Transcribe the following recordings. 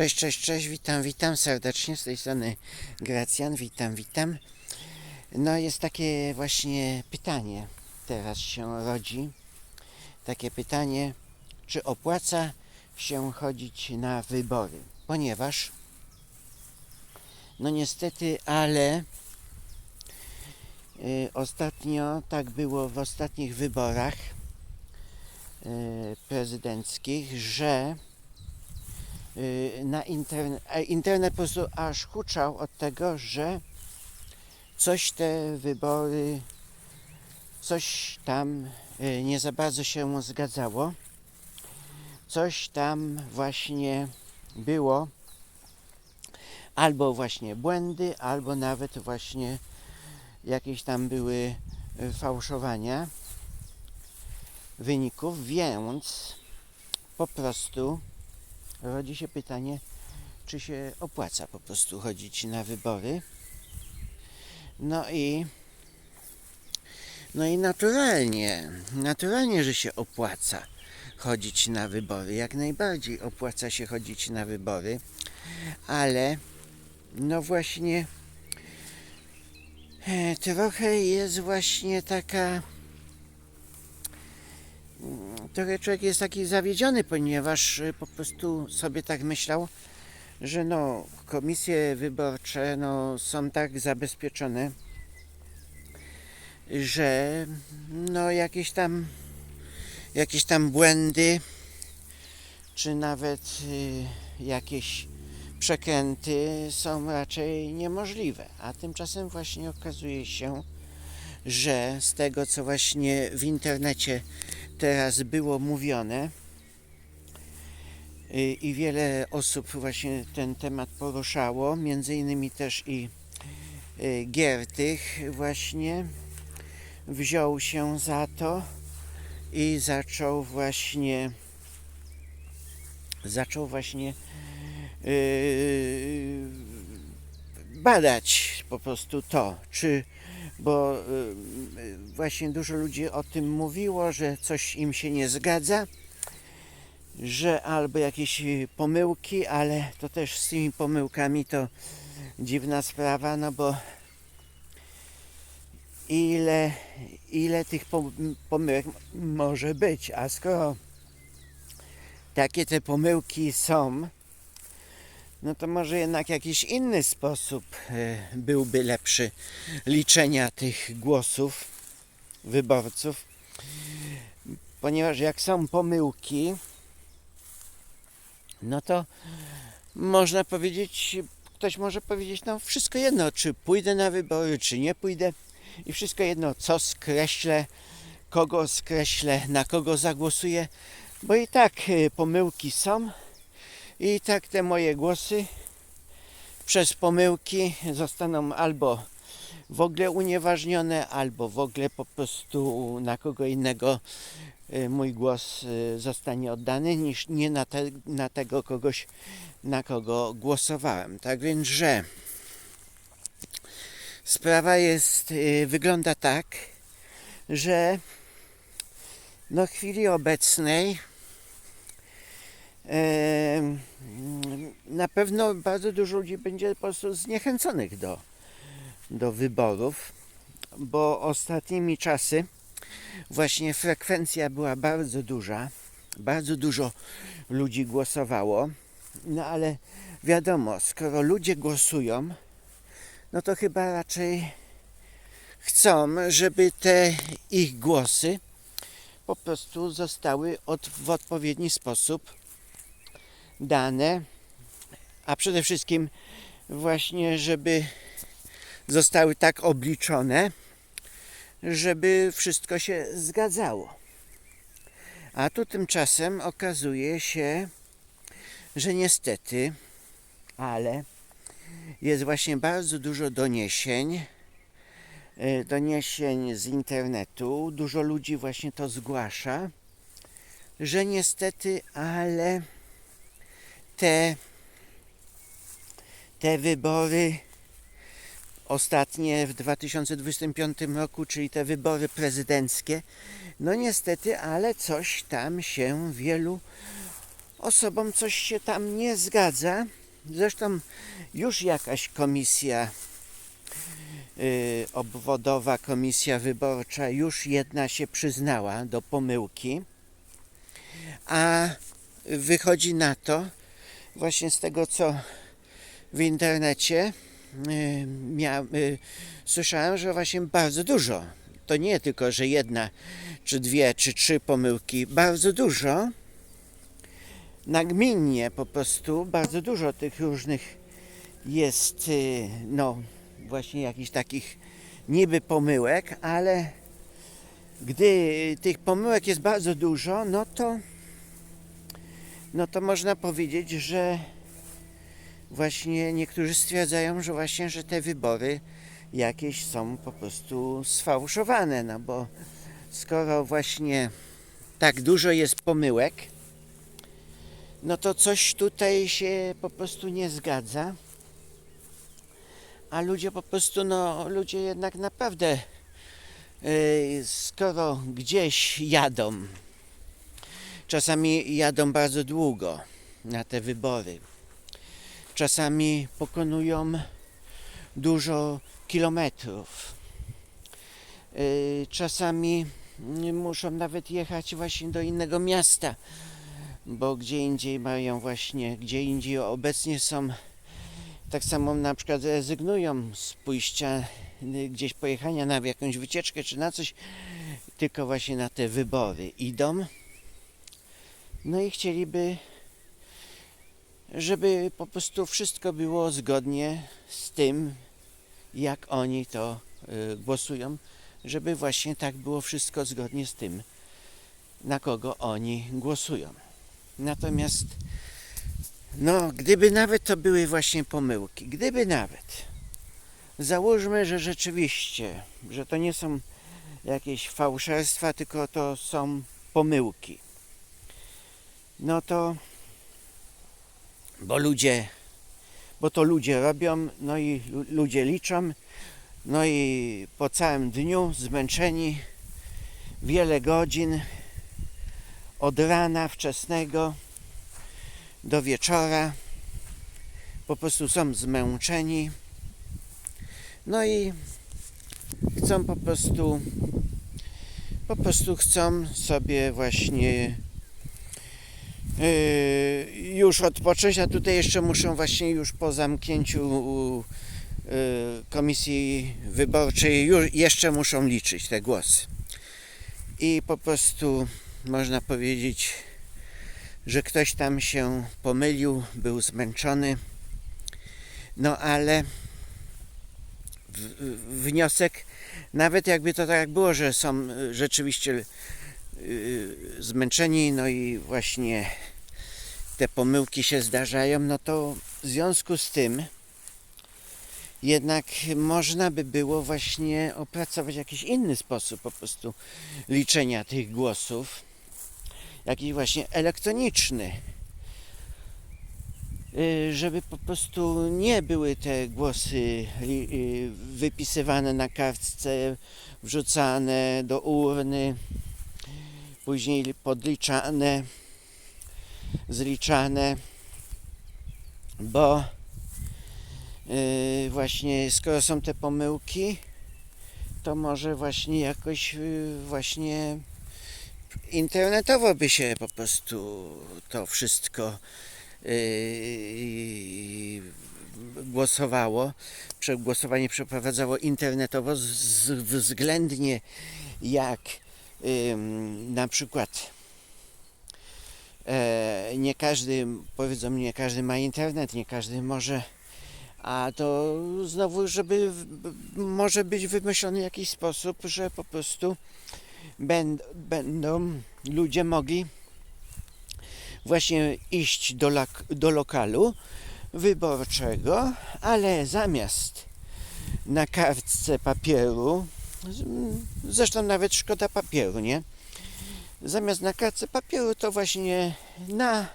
Cześć, cześć, cześć, witam, witam serdecznie z tej strony Gracjan, witam, witam. No jest takie właśnie pytanie, teraz się rodzi, takie pytanie, czy opłaca się chodzić na wybory, ponieważ no niestety, ale y, ostatnio tak było w ostatnich wyborach y, prezydenckich, że na internet, internet po prostu aż huczał od tego, że coś te wybory, coś tam y, nie za bardzo się zgadzało. Coś tam właśnie było albo właśnie błędy, albo nawet właśnie jakieś tam były y, fałszowania wyników, więc po prostu rodzi się pytanie, czy się opłaca po prostu chodzić na wybory. No i no i naturalnie, naturalnie, że się opłaca chodzić na wybory. Jak najbardziej opłaca się chodzić na wybory, ale no właśnie e, trochę jest właśnie taka trochę człowiek jest taki zawiedziony, ponieważ y, po prostu sobie tak myślał, że no komisje wyborcze no, są tak zabezpieczone, że no jakieś tam jakieś tam błędy czy nawet y, jakieś przekręty są raczej niemożliwe. A tymczasem właśnie okazuje się, że z tego co właśnie w internecie teraz było mówione y, i wiele osób właśnie ten temat poruszało, między innymi też i y, Giertych właśnie wziął się za to i zaczął właśnie zaczął właśnie yy, badać po prostu to, czy bo yy, właśnie dużo ludzi o tym mówiło, że coś im się nie zgadza, że albo jakieś pomyłki, ale to też z tymi pomyłkami to dziwna sprawa, no bo ile, ile tych pom- pomyłek może być, a skoro takie te pomyłki są, no to może jednak jakiś inny sposób e, byłby lepszy liczenia tych głosów wyborców, ponieważ jak są pomyłki, no to można powiedzieć, ktoś może powiedzieć, no wszystko jedno, czy pójdę na wybory, czy nie pójdę i wszystko jedno, co skreślę, kogo skreślę, na kogo zagłosuję, bo i tak y, pomyłki są i tak te moje głosy przez pomyłki zostaną albo w ogóle unieważnione, albo w ogóle po prostu na kogo innego y, mój głos y, zostanie oddany, niż nie na, te, na tego kogoś, na kogo głosowałem. Tak więc, że sprawa jest, y, wygląda tak, że no chwili obecnej na pewno bardzo dużo ludzi będzie po prostu zniechęconych do, do wyborów, bo ostatnimi czasy właśnie frekwencja była bardzo duża, bardzo dużo ludzi głosowało, no ale wiadomo, skoro ludzie głosują, no to chyba raczej chcą, żeby te ich głosy po prostu zostały od, w odpowiedni sposób dane, a przede wszystkim właśnie, żeby zostały tak obliczone, żeby wszystko się zgadzało. A tu tymczasem okazuje się, że niestety, ale jest właśnie bardzo dużo doniesień, e, doniesień z internetu. Dużo ludzi właśnie to zgłasza, że niestety, ale te, te wybory ostatnie w 2025 roku, czyli te wybory prezydenckie, no niestety, ale coś tam się wielu osobom coś się tam nie zgadza. Zresztą już jakaś komisja y, obwodowa, komisja wyborcza, już jedna się przyznała do pomyłki, a wychodzi na to, właśnie z tego co w internecie y, y, słyszałem, że właśnie bardzo dużo. To nie tylko, że jedna, czy dwie, czy trzy pomyłki, bardzo dużo. Nagminnie po prostu bardzo dużo tych różnych jest, y, no właśnie jakichś takich niby pomyłek, ale gdy tych pomyłek jest bardzo dużo, no to no to można powiedzieć, że właśnie niektórzy stwierdzają, że właśnie, że te wybory jakieś są po prostu sfałszowane, no bo skoro właśnie tak dużo jest pomyłek, no to coś tutaj się po prostu nie zgadza. A ludzie po prostu, no ludzie jednak naprawdę, yy, skoro gdzieś jadą, czasami jadą bardzo długo na te wybory, czasami pokonują dużo kilometrów, yy, czasami muszą nawet jechać właśnie do innego miasta, bo gdzie indziej mają właśnie, gdzie indziej obecnie są, tak samo na przykład rezygnują z pójścia y, gdzieś pojechania na jakąś wycieczkę czy na coś, tylko właśnie na te wybory idą. No i chcieliby, żeby po prostu wszystko było zgodnie z tym, jak oni to y, głosują, żeby właśnie tak było wszystko zgodnie z tym, na kogo oni głosują. Natomiast, no, gdyby nawet to były właśnie pomyłki, gdyby nawet, załóżmy, że rzeczywiście, że to nie są jakieś fałszerstwa, tylko to są pomyłki, no to, bo ludzie, bo to ludzie robią, no i lu- ludzie liczą, no i po całym dniu zmęczeni, wiele godzin, od rana wczesnego do wieczora. Po prostu są zmęczeni. No i chcą po prostu po prostu chcą sobie właśnie już odpocząć, a tutaj jeszcze muszą właśnie już po zamknięciu yy, komisji wyborczej już jeszcze muszą liczyć te głosy. I po prostu można powiedzieć, że ktoś tam się pomylił, był zmęczony. No ale wniosek, nawet jakby to tak było, że są rzeczywiście zmęczeni, no i właśnie te pomyłki się zdarzają, no to w związku z tym jednak można by było właśnie opracować jakiś inny sposób po prostu liczenia tych głosów jakiś właśnie elektroniczny, Y, żeby po prostu nie były te głosy y, wypisywane na kartce, wrzucane do urny, później podliczane, zliczane, bo y, właśnie skoro są te pomyłki, to może właśnie jakoś y, właśnie internetowo by się po prostu to wszystko yy, głosowało, głosowanie przeprowadzało internetowo względnie jak na przykład e, nie każdy, powiedzą nie każdy ma internet, nie każdy może a to znowu, żeby może być wymyślony jakiś sposób, że po prostu będ, będą ludzie mogli właśnie iść do, do lokalu wyborczego, ale zamiast na kartce papieru, zresztą nawet szkoda papieru, nie? Zamiast na kartce papieru to właśnie na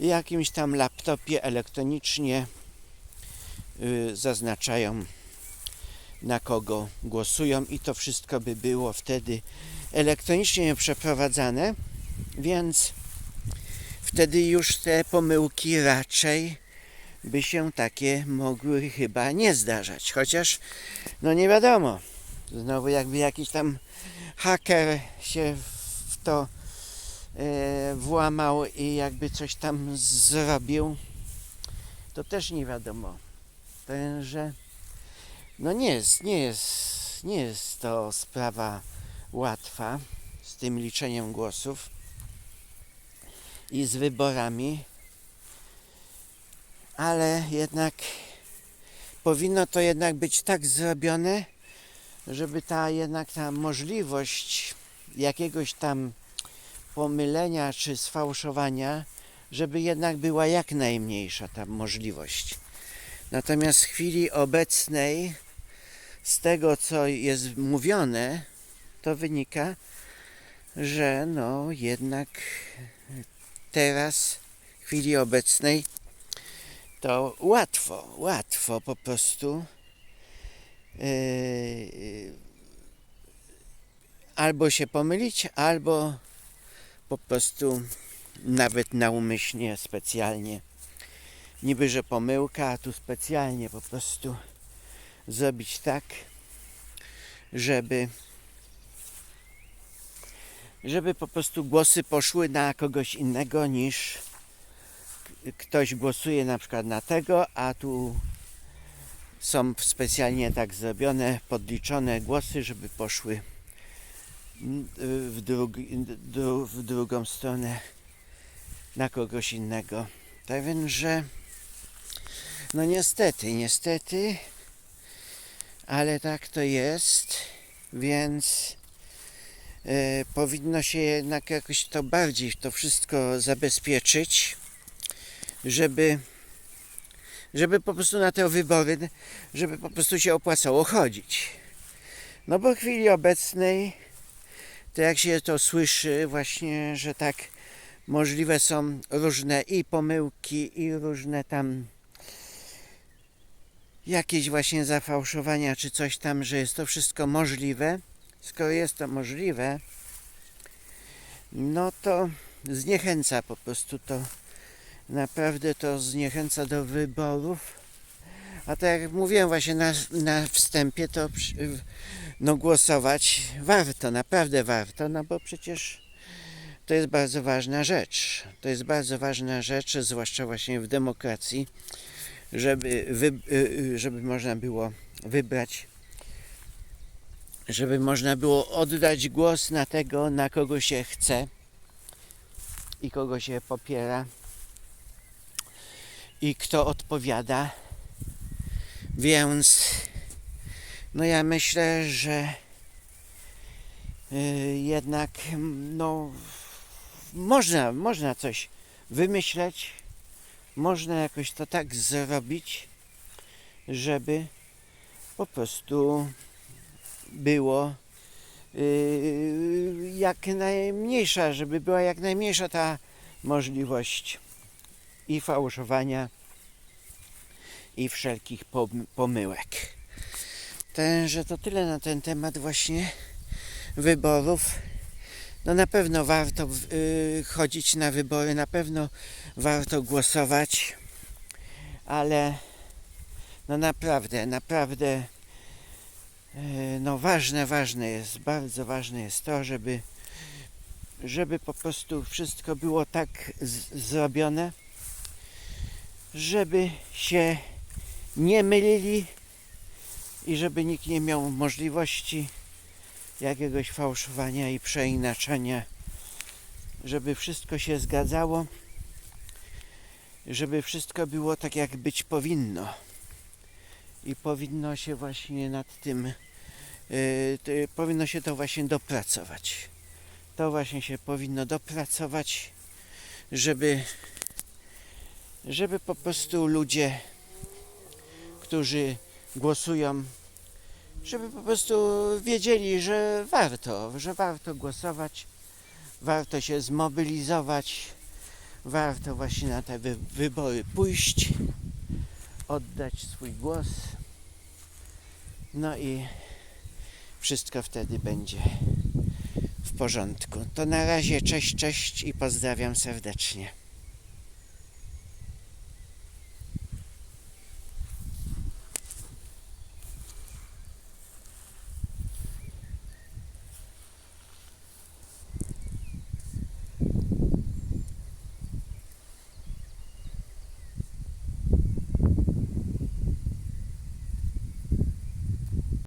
jakimś tam laptopie elektronicznie y, zaznaczają na kogo głosują i to wszystko by było wtedy elektronicznie przeprowadzane, więc wtedy już te pomyłki raczej by się takie mogły chyba nie zdarzać. Chociaż, no nie wiadomo. Znowu jakby jakiś tam haker się w to e, włamał i jakby coś tam zrobił, to też nie wiadomo. Także no nie jest, nie jest, nie jest to sprawa łatwa z tym liczeniem głosów i z wyborami, ale jednak powinno to jednak być tak zrobione, żeby ta jednak ta możliwość jakiegoś tam pomylenia czy sfałszowania, żeby jednak była jak najmniejsza ta możliwość. Natomiast w chwili obecnej, z tego co jest mówione, to wynika, że no jednak teraz, w chwili obecnej, to łatwo, łatwo po prostu albo się pomylić, albo po prostu nawet naumyślnie, specjalnie. Niby, że pomyłka, a tu specjalnie po prostu zrobić tak, żeby żeby po prostu głosy poszły na kogoś innego niż ktoś głosuje na przykład na tego, a tu są specjalnie tak zrobione, podliczone głosy, żeby poszły w, drugi, dru, w drugą stronę na kogoś innego. Tak więc, że no niestety, niestety, ale tak to jest, więc e, powinno się jednak jakoś to bardziej to wszystko zabezpieczyć, żeby żeby po prostu na te wybory, żeby po prostu się opłacało chodzić. No bo w chwili obecnej, to jak się to słyszy właśnie, że tak możliwe są różne i pomyłki, i różne tam jakieś właśnie zafałszowania, czy coś tam, że jest to wszystko możliwe. Skoro jest to możliwe, no to zniechęca po prostu to, naprawdę to zniechęca do wyborów. A tak jak mówiłem właśnie na, na wstępie, to no głosować warto, naprawdę warto, no bo przecież to jest bardzo ważna rzecz. To jest bardzo ważna rzecz, zwłaszcza właśnie w demokracji, żeby, wy, y, y, żeby można było wybrać, żeby można było oddać głos na tego, na kogo się chce i kogo się popiera i kto odpowiada. Więc no ja myślę, że y, jednak no można, można coś wymyśleć, można jakoś to tak zrobić, żeby po prostu było yy, jak najmniejsza, żeby była jak najmniejsza ta możliwość i fałszowania i wszelkich pom- pomyłek. Także to tyle na ten temat właśnie wyborów. No na pewno warto y, chodzić na wybory, na pewno warto głosować, ale no naprawdę, naprawdę y, no ważne, ważne jest, bardzo ważne jest to, żeby żeby po prostu wszystko było tak zrobione, żeby się nie mylili i żeby nikt nie miał możliwości jakiegoś fałszowania i przeinaczenia, żeby wszystko się zgadzało, żeby wszystko było tak, jak być powinno. I powinno się właśnie nad tym, yy, powinno się to właśnie dopracować. To właśnie się powinno dopracować, żeby, żeby po prostu ludzie, którzy głosują żeby po prostu wiedzieli, że warto, że warto głosować, warto się zmobilizować, warto właśnie na te wy wybory pójść, oddać swój głos. No i wszystko wtedy będzie w porządku. To na razie cześć, cześć i pozdrawiam serdecznie.